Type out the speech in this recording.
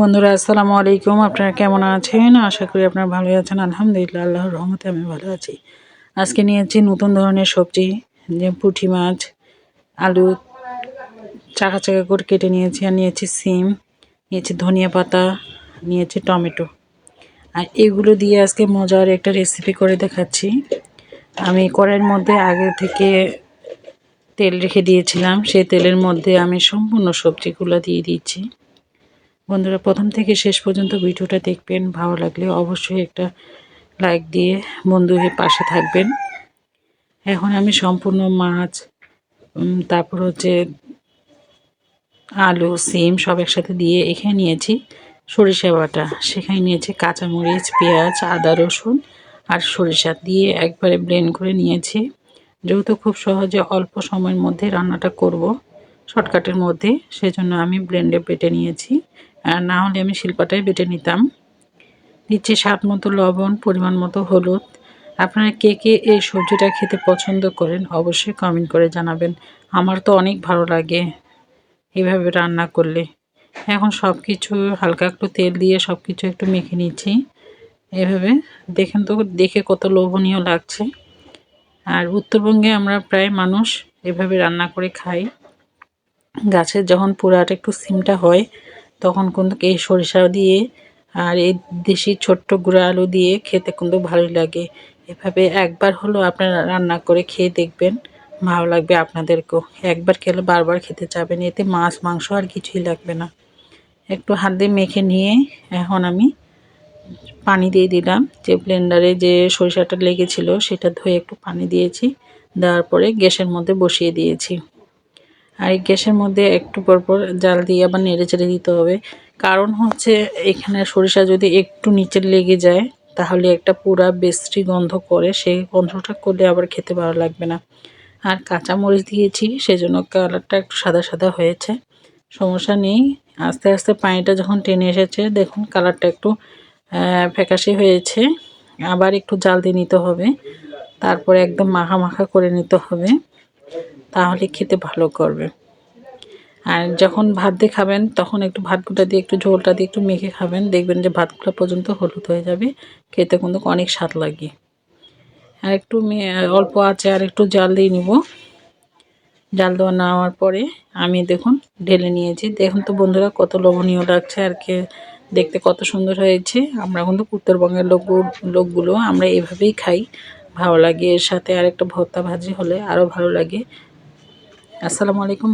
বন্ধুরা, আসসালামু আলাইকুম। আপনারা কেমন আছেন? আশা করি আপনারা ভালো আছেন। আলহামদুলিল্লাহ, আল্লাহর রহমতে আমি ভালো আছি। আজকে নিয়েছি নতুন ধরনের সবজি, যে পুঁটি মাছ, আলু, চাকা চাকা করে কেটে নিয়েছি আর নিয়েছি সিম, নিয়েছি ধনিয়া পাতা, নিয়েছি টমেটো। আর এগুলো দিয়ে আজকে মজার একটা রেসিপি করে দেখাচ্ছি। আমি কড়াইয়ের মধ্যে আগে থেকে তেল রেখে দিয়েছিলাম। সেই তেলের মধ্যে আমি সম্পূর্ণ সবজিগুলো দিয়ে দিচ্ছি বন্ধুরা, প্রথম থেকে শেষ পর্যন্ত ভিডিওটা দেখবেন। ভালো লাগলে অবশ্যই একটা লাইক দিয়ে বন্ধু হয়ে পাশে থাকবেন। এখন আমি সম্পূর্ণ মাছ তারপর হচ্ছে আলু, সিম সব একসাথে দিয়ে এখানে নিয়েছি সরিষা বাটা। সেখানে নিয়েছি কাঁচামরিচ, পেঁয়াজ, আদা, রসুন আর সরিষা দিয়ে একবারে ব্লেন্ড করে নিয়েছি। যেহেতু খুব সহজে অল্প সময়ের মধ্যে রান্নাটা করব, শর্টকাটের মধ্যে, সেজন্য আমি ব্লেন্ডে বেটে নিয়েছি। না হলে আমি শিল্পাটাই বেটে নিতাম। দিচ্ছি স্বাদ মতো লবণ, পরিমাণ মতো হলুদ। আপনারা কে কে এই সবজিটা খেতে পছন্দ করেন অবশ্যই কমেন্ট করে জানাবেন। আমার তো অনেক ভালো লাগে এভাবে রান্না করলে। এখন সব কিছু হালকা একটু তেল দিয়ে সব কিছু একটু মেখে নিচ্ছি। এভাবে দেখেন তো, দেখে কত লোভনীয় লাগছে। আর উত্তরবঙ্গে আমরা প্রায় মানুষ এভাবে রান্না করে খাই। গাছের যখন পুরাটা একটু সিমটা হয় তখন কিন্তু এই সরিষা দিয়ে আর এই দেশি ছোট্ট গুঁড়া আলু দিয়ে খেতে কিন্তু ভালোই লাগে। এভাবে একবার হলো আপনারা রান্না করে খেয়ে দেখবেন, ভালো লাগবে আপনাদেরকেও। একবার খেলে বারবার খেতে চাবেন, এতে মাছ, মাংস আর কিছুই লাগবে না। একটু হাত দিয়ে মেখে নিয়ে এখন আমি পানি দিয়ে দিলাম। যে ব্লেন্ডারে যে সরিষাটা লেগেছিল সেটা ধুয়ে একটু পানি দিয়েছি, দেওয়ার পরে গ্যাসের মধ্যে বসিয়ে দিয়েছি। আর এই গ্যাসের মধ্যে একটু পরপর জাল দিয়ে আবার নেড়ে চেড়ে দিতে হবে। কারণ হচ্ছে এখানে সরিষা যদি একটু নিচে লেগে যায়, তাহলে একটা পুরা বেস্ট্রি গন্ধ করে, সেই গন্ধটা করলে আবার খেতে ভালো লাগবে না। আর কাঁচা মরিচ দিয়েছি, সেজন্য কালারটা একটু সাদা সাদা হয়েছে। সমস্যা নেই, আস্তে আস্তে পানিটা যখন টেনে এসেছে, দেখুন কালারটা একটু ফ্যাকাশে হয়েছে। আবার একটু জাল দিয়ে নিতে হবে, তারপরে একদম মাখা মাখা করে নিতে হবে। তাহলে খেতে ভালো করবে। আর যখন ভাত দিয়ে খাবেন, তখন একটু ভাতগুলো দিয়ে, একটু ঝোলটা দিয়ে, একটু মেখে খাবেন। দেখবেন যে ভাতগুলো পর্যন্ত হলুদ হয়ে যাবে। খেতে কিন্তু অনেক স্বাদ লাগে। আর একটু অল্প আছে আর একটু জাল দিয়ে নিব। জাল দেওয়া নেওয়ার পরে আমি দেখুন ঢেলে নিয়েছি। দেখুন তো বন্ধুরা, কত লোভনীয় লাগছে আর কে দেখতে কত সুন্দর হয়েছে। আমরা কিন্তু উত্তরবঙ্গের লোক লোকগুলো, আমরা এভাবেই খাই। ভালো লাগে এর সাথে আর একটা ভর্তা ভাজি হলে আরও ভালো লাগে। আসসালামু আলাইকুম